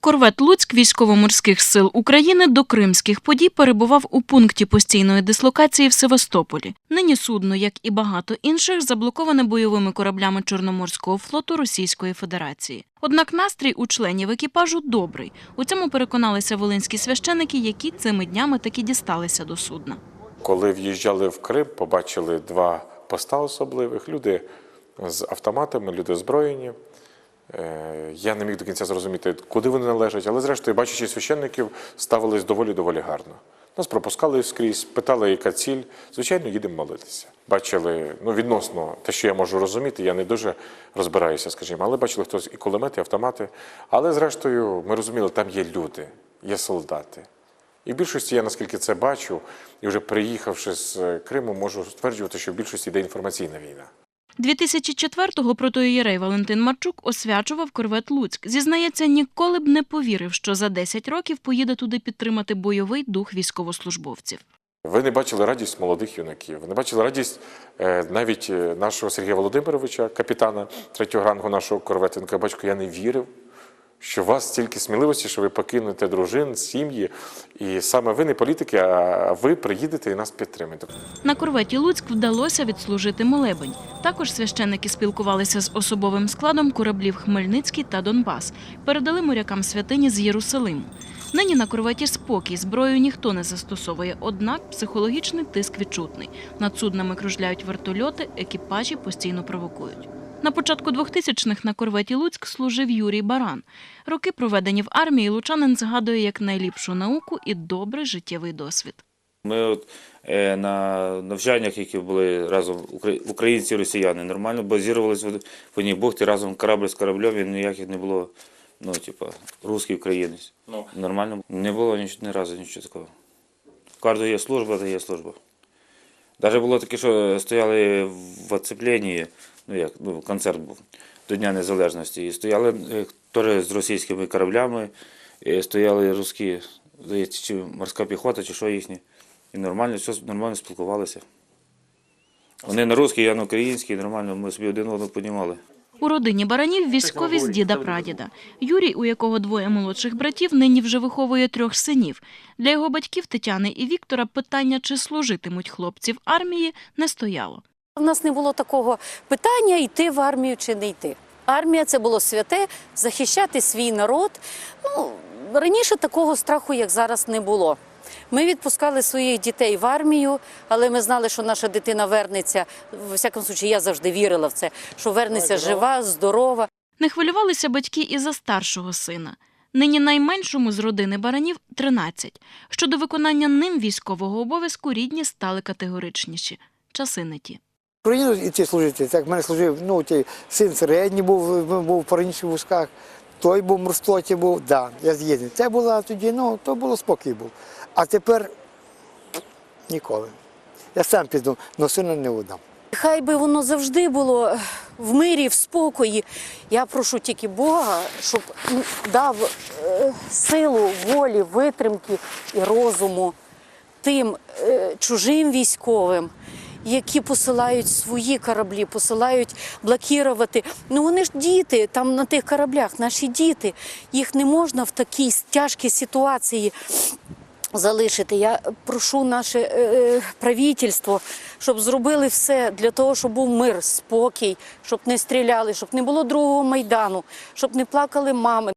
Корвет Луцьк військово-морських сил України до кримських подій перебував у пункті постійної дислокації в Севастополі. Нині судно, як і багато інших, заблоковане бойовими кораблями Чорноморського флоту Російської Федерації. Однак настрій у членів екіпажу добрий. У цьому переконалися волинські священики, які цими днями таки дісталися до судна. Коли в'їжджали в Крим, побачили два поста особливих. Люди з автоматами, люди озброєні. Е, Я не міг до кінця зрозуміти, куди вони належать, але зрештою, бачачи священників, ставились доволі доволі гарно. Нас пропускали скрізь, питали, яка ціль. Звичайно, їдемо молитися. Бачили, ну відносно те, що я можу розуміти, я не дуже розбираюся, скажімо, але бачили хтось і кулемети, і автомати. Але зрештою, ми розуміли, там є люди, є солдати. І в більшості я наскільки це бачу, і вже приїхавши з Криму, можу стверджувати, що в більшості йде інформаційна війна. 2004-го протоієрей Валентин Марчук освячував корвет Луцьк. Зізнається, ніколи б не повірив, що за 10 років поїде туди підтримати бойовий дух військовослужбовців. Ви не бачили радість молодих юнаків, ви не бачили радість е, навіть е, нашого Сергія Володимировича, капітана третього рангу нашого корветинка. Батько, я не вірив, що у вас стільки сміливості, що ви покинете дружин, сім'ї. І саме ви не політики, а ви приїдете і нас підтримаєте. На корветі Луцьк вдалося відслужити молебень. Також священники спілкувалися з особовим складом кораблів Хмельницький та Донбас. Передали морякам святині з Єрусалиму. Нині на корветі спокій, зброю ніхто не застосовує, однак психологічний тиск відчутний. Над суднами кружляють вертольоти, екіпажі постійно провокують. На початку 2000-х на корветі Луцьк служив Юрій Баран. Роки, проведені в армії, лучанин згадує як найліпшу науку і добрий життєвий досвід. Ми от, е, на навчаннях, які були разом українці і росіяни, нормально базірувалися в в одній бухті разом корабль з кораблем, і ніяких не було, ну, типа, русський українець. Нормально. Не було ні, ні разу нічого такого. У кожного є служба, то є служба. Навіть було таке, що стояли в оцепленні, ну як, ну, концерт був до Дня Незалежності, і стояли е, теж з російськими кораблями, і стояли русські, здається, чи морська піхота, чи що їхні. І нормально, все нормально спілкувалися. Вони на русський, я на український, нормально, ми собі один одного понімали. У родині баранів військові з діда-прадіда. Юрій, у якого двоє молодших братів, нині вже виховує трьох синів. Для його батьків Тетяни і Віктора питання, чи служитимуть хлопці в армії, не стояло. У нас не було такого питання йти в армію чи не йти. Армія це було святе, захищати свій народ. Ну, раніше такого страху, як зараз, не було. Ми відпускали своїх дітей в армію, але ми знали, що наша дитина вернеться. В всякому случаї, я завжди вірила в це, що вернеться жива, здорова. Не хвилювалися батьки і за старшого сина. Нині найменшому з родини баранів 13. Щодо виконання ним військового обов'язку рідні стали категоричніші. Часи не ті. Україну йти служити. Так в мене служив, ну, ті, син середній був, був по раніше в вузках, той був в морськфлоті був, да, я з'єднаний. Це було тоді, ну, то було спокій був. А тепер ніколи. Я сам піду, але сина не видам. Хай би воно завжди було в мирі, в спокої. Я прошу тільки Бога, щоб дав е, силу, волі, витримки і розуму тим е, чужим військовим, які посилають свої кораблі, посилають блокувати. Ну вони ж діти там на тих кораблях, наші діти. Їх не можна в такій тяжкій ситуації залишити. Я прошу наше е, е, правительство, щоб зробили все для того, щоб був мир, спокій, щоб не стріляли, щоб не було другого майдану, щоб не плакали мами.